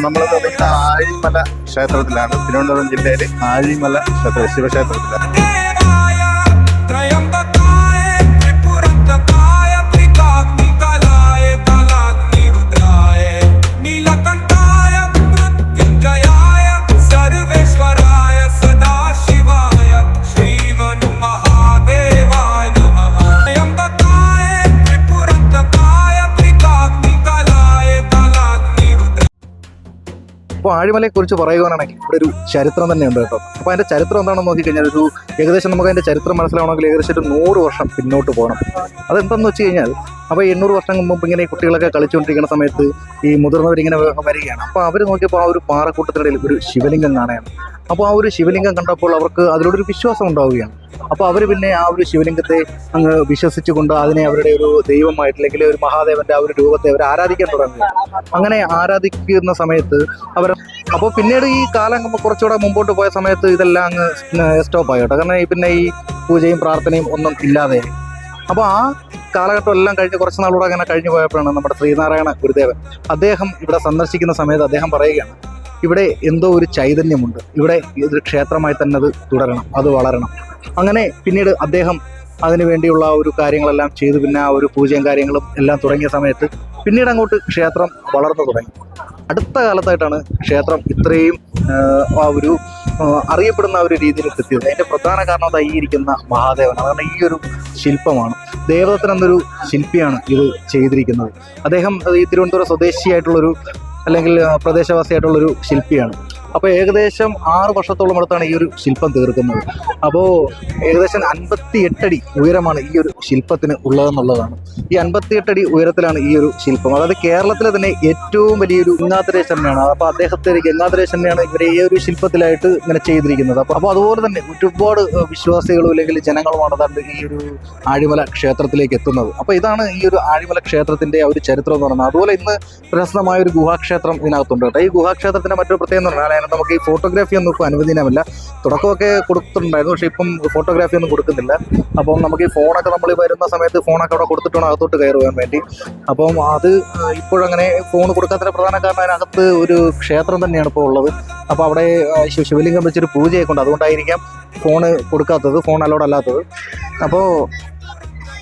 അപ്പൊ നമ്മൾ ആഴിമല ക്ഷേത്രത്തിലാണ്. തിരുവനന്തപുരം ജില്ലയിലെ ആഴിമല ക്ഷേത്ര ശിവക്ഷേത്രത്തിലാണ്. അപ്പോൾ ആഴിമലയെക്കുറിച്ച് പറയുവാനാണെങ്കിൽ ഇവിടെ ഒരു ചരിത്രം തന്നെയുണ്ട് കേട്ടോ. അപ്പോൾ അതിന്റെ ചരിത്രം എന്താണെന്ന് നോക്കിക്കഴിഞ്ഞാൽ ഒരു ഏകദേശം നമുക്ക് അതിന്റെ ചരിത്രം മനസ്സിലാവണമെങ്കിൽ ഏകദേശം ഒരു നൂറ് വർഷം പിന്നോട്ട് പോകണം. അതെന്താണെന്ന് വെച്ച് കഴിഞ്ഞാൽ അപ്പോൾ എണ്ണൂറ് വർഷം മുമ്പ് ഇങ്ങനെ കുട്ടികളൊക്കെ കളിച്ചുകൊണ്ടിരിക്കുന്ന സമയത്ത് ഈ മുതിർന്നവരിങ്ങനെ വരികയാണ്. അപ്പോൾ അവർ നോക്കിയപ്പോൾ ആ ഒരു പാറക്കൂട്ടത്തിനിടയിൽ ഒരു ശിവലിംഗം കാണുകയാണ്. അപ്പോൾ ആ ഒരു ശിവലിംഗം കണ്ടപ്പോൾ അവർക്ക് അതിലൂടെ ഒരു വിശ്വാസം ഉണ്ടാവുകയാണ്. അപ്പോൾ അവർ പിന്നെ ആ ഒരു ശിവലിംഗത്തെ അങ്ങ് വിശ്വസിച്ചുകൊണ്ട് അതിനെ അവരുടെ ഒരു ദൈവമായിട്ട് അല്ലെങ്കിൽ ഒരു മഹാദേവന്റെ ആ ഒരു രൂപത്തെ അവർ ആരാധിക്കാൻ തുടങ്ങി. അങ്ങനെ ആരാധിക്കുന്ന സമയത്ത് അവർ അപ്പോൾ പിന്നീട് ഈ കാലം കുറച്ചുകൂടെ മുമ്പോട്ട് പോയ സമയത്ത് ഇതെല്ലാം അങ്ങ് സ്റ്റോപ്പ് ആയി കേട്ടോ. കാരണം പിന്നെ ഈ പൂജയും പ്രാർത്ഥനയും ഒന്നും ഇല്ലാതെ. അപ്പോൾ ആ കാലഘട്ടം എല്ലാം കഴിഞ്ഞ് കുറച്ച് നാളൂടെ അങ്ങനെ കഴിഞ്ഞു പോയപ്പോഴാണ് നമ്മുടെ ശ്രീനാരായണ ഗുരുദേവൻ. അദ്ദേഹം ഇവിടെ സന്ദർശിക്കുന്ന സമയത്ത് അദ്ദേഹം പറയുകയാണ് ഇവിടെ എന്തോ ഒരു ചൈതന്യമുണ്ട്. ഇവിടെ ഇതൊരു ക്ഷേത്രമായി തന്നെ അത് തുടരണം അത് വളരണം. അങ്ങനെ പിന്നീട് അദ്ദേഹം അതിനു വേണ്ടിയുള്ള ഒരു കാര്യങ്ങളെല്ലാം ചെയ്തു. പിന്നെ ആ ഒരു പൂജയും കാര്യങ്ങളും എല്ലാം തുടങ്ങിയ സമയത്ത് പിന്നീട് അങ്ങോട്ട് ക്ഷേത്രം വളർന്നു തുടങ്ങി. അടുത്ത കാലത്തായിട്ടാണ് ക്ഷേത്രം ഇത്രയും ആ, ഒരു അറിയപ്പെടുന്ന ഒരു രീതിയിലേക്ക് എത്തിയത്. അതിന്റെ പ്രധാന കാരണം അത് ഈ ഇരിക്കുന്ന മഹാദേവനാണ്. കാരണം ഈ ഒരു ശില്പമാണ്. ദേവദത്തൻ എന്നൊരു ശില്പിയാണ് ഇത് ചെയ്തിരിക്കുന്നത്. അദ്ദേഹം ഈ തിരുവനന്തപുരം സ്വദേശിയായിട്ടുള്ളൊരു അല്ലെങ്കിൽ പ്രദേശവാസിയായിട്ടുള്ളൊരു ശില്പിയാണ്. അപ്പോൾ ഏകദേശം ആറ് വർഷത്തോളം അടുത്താണ് ഈ ഒരു ശില്പം തീർക്കുന്നത്. അപ്പോൾ ഏകദേശം അൻപത്തി എട്ടടി ഉയരമാണ് ഈ ഒരു ശില്പത്തിന് ഉള്ളതെന്നുള്ളതാണ്. ഈ അൻപത്തി എട്ടടി ഉയരത്തിലാണ് ഈ ഒരു ശില്പം. അതായത് കേരളത്തിലെ തന്നെ ഏറ്റവും വലിയൊരു ഗംഗാധരേശ്വരനാണ് അപ്പോൾ അദ്ദേഹത്തെ ഗംഗാധരേശ്വരനെയാണ് ഇവരെ ഈ ഒരു ശില്പത്തിലായിട്ട് ഇങ്ങനെ ചെയ്തിരിക്കുന്നത്. അപ്പോൾ അപ്പോൾ അതുപോലെ തന്നെ ഒരുപാട് വിശ്വാസികളും അല്ലെങ്കിൽ ജനങ്ങളുമാണ് അതാണ്ട് ഈ ഒരു ആഴിമല ക്ഷേത്രത്തിലേക്ക് എത്തുന്നത്. അപ്പോൾ ഇതാണ് ഈ ഒരു ആഴിമല ക്ഷേത്രത്തിന്റെ ആ ഒരു ചരിത്രം എന്ന് പറയുന്നത്. അതുപോലെ ഇന്ന് പ്രശസ്തമായ ഒരു ഗുഹാക്ഷേത്രം ഇതിനകത്തുണ്ട് കേട്ടോ. ഈ ഗുഹാക്ഷേത്രത്തിന്റെ മറ്റൊരു പ്രത്യേകത എന്ന് പറഞ്ഞാൽ അതിനകത്ത് നമുക്ക് ഈ ഫോട്ടോഗ്രാഫി ഒന്നും ഇപ്പോൾ അനുവദനീയമല്ല. തുടക്കമൊക്കെ കൊടുത്തിട്ടുണ്ടായിരുന്നു പക്ഷേ ഇപ്പം ഫോട്ടോഗ്രാഫി ഒന്നും കൊടുക്കുന്നില്ല. അപ്പം നമുക്ക് ഈ ഫോണൊക്കെ നമ്മൾ വരുന്ന സമയത്ത് ഫോണൊക്കെ അവിടെ കൊടുത്തിട്ട് കൊടുത്തിട്ടാണ് അകത്തോട്ട് കയറി പോകാൻ വേണ്ടി. അപ്പം അത് ഇപ്പോഴങ്ങനെ ഫോൺ കൊടുക്കാത്തതിന്റെ പ്രധാന കാരണം അതിനകത്ത് ഒരു ക്ഷേത്രം തന്നെയാണ് ഇപ്പോൾ ഉള്ളത്. അപ്പോൾ അവിടെ ശിവലിംഗം വെച്ചൊരു പൂജയൊക്കെ ഉണ്ട്. അതുകൊണ്ടായിരിക്കാം ഫോണ് കൊടുക്കാത്തത് ഫോൺ അലോഡ് അല്ലാത്തത്. അപ്പോൾ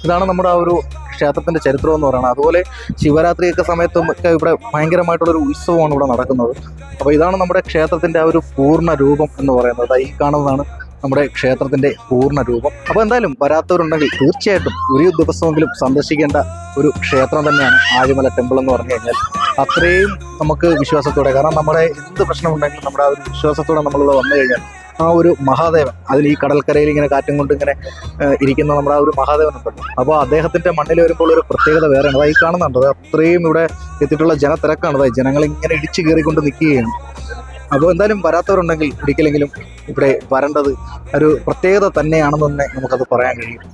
ഇതാണ് നമ്മുടെ ആ ഒരു ക്ഷേത്രത്തിന്റെ ചരിത്രം എന്ന് പറയുന്നത്. അതുപോലെ ശിവരാത്രിയൊക്കെ സമയത്തും ഒക്കെ ഇവിടെ ഭയങ്കരമായിട്ടുള്ളൊരു ഉത്സവമാണ് ഇവിടെ നടക്കുന്നത്. അപ്പോൾ ഇതാണ് നമ്മുടെ ക്ഷേത്രത്തിന്റെ ആ ഒരു പൂർണ രൂപം എന്ന് പറയുന്നത്. ഈ കാണുന്നതാണ് നമ്മുടെ ക്ഷേത്രത്തിന്റെ പൂർണ രൂപം. അപ്പോൾ എന്തായാലും വരാത്തവരുണ്ടെങ്കിൽ തീർച്ചയായിട്ടും ഒരു ദിവസമെങ്കിലും സന്ദർശിക്കേണ്ട ഒരു ക്ഷേത്രം തന്നെയാണ് ആഴിമല ടെമ്പിൾ എന്ന് പറഞ്ഞു കഴിഞ്ഞാൽ. അത്രയും നമുക്ക് വിശ്വാസത്തോടെ കാരണം നമ്മുടെ എന്ത് പ്രശ്നമുണ്ടെങ്കിലും നമ്മുടെ ആ ഒരു വിശ്വാസത്തോടെ നമ്മളിവിടെ വന്നു കഴിഞ്ഞാൽ ആ ഒരു മഹാദേവൻ അതിൽ ഈ കടൽക്കരയിൽ ഇങ്ങനെ കാറ്റും കൊണ്ട് ഇങ്ങനെ ഇരിക്കുന്ന നമ്മുടെ ആ ഒരു മഹാദേവൻ ഉണ്ടല്ലോ. അപ്പോൾ അദ്ദേഹത്തിന്റെ മണ്ണിൽ വരുമ്പോൾ ഒരു പ്രത്യേകത വേറെയാണ്. അതായി കാണുന്നുണ്ട്? അത് അത്രയും ഇവിടെ എത്തിയിട്ടുള്ള ജനത്തിരക്കാണ്. അതായത് ജനങ്ങൾ ഇങ്ങനെ ഇടിച്ചു കയറിക്കൊണ്ട് നിൽക്കുകയാണ് അപ്പോൾ എന്തായാലും വരാത്തവരുണ്ടെങ്കിൽ ഒരിക്കലെങ്കിലും ഇവിടെ വരേണ്ടത് ഒരു പ്രത്യേകത തന്നെയാണെന്ന് തന്നെ നമുക്കത് പറയാൻ കഴിയും.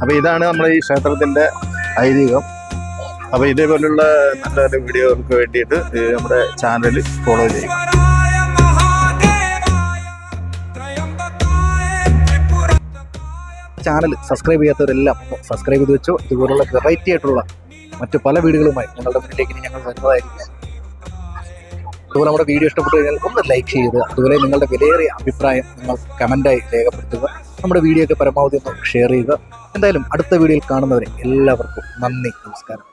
അപ്പോൾ ഇതാണ് നമ്മുടെ ഈ ക്ഷേത്രത്തിന്റെ ഐതിഹ്യം. അപ്പോൾ ഇതേപോലുള്ള നല്ല നല്ല വീഡിയോകൾക്ക് വേണ്ടിയിട്ട് നമ്മുടെ ചാനൽ ഫോളോ ചെയ്യും ചാനൽ സബ്സ്ക്രൈബ് ചെയ്യാത്തവരെല്ലാം സബ്സ്ക്രൈബ് ചെയ്ത് വെച്ചോ. ഇതുപോലുള്ള വെറൈറ്റി ആയിട്ടുള്ള മറ്റു പല വീഡിയോകളുമായി ഞങ്ങളുടെ മുന്നിലേക്ക് ഞങ്ങൾ വരുന്നതായിരിക്കും. അതുപോലെ നമ്മുടെ വീഡിയോ ഇഷ്ടപ്പെട്ടു കഴിഞ്ഞാൽ ഒന്ന് ലൈക്ക് ചെയ്ത് അതുപോലെ നിങ്ങളുടെ വിലയേറിയ അഭിപ്രായം നിങ്ങൾ കമന്റായി രേഖപ്പെടുത്തുക. നമ്മുടെ വീഡിയോ ഒക്കെ പരമാവധി ഒന്ന് ഷെയർ ചെയ്യുക. എന്തായാലും അടുത്ത വീഡിയോയിൽ കാണുന്നവരെ എല്ലാവർക്കും നന്ദി നമസ്കാരം.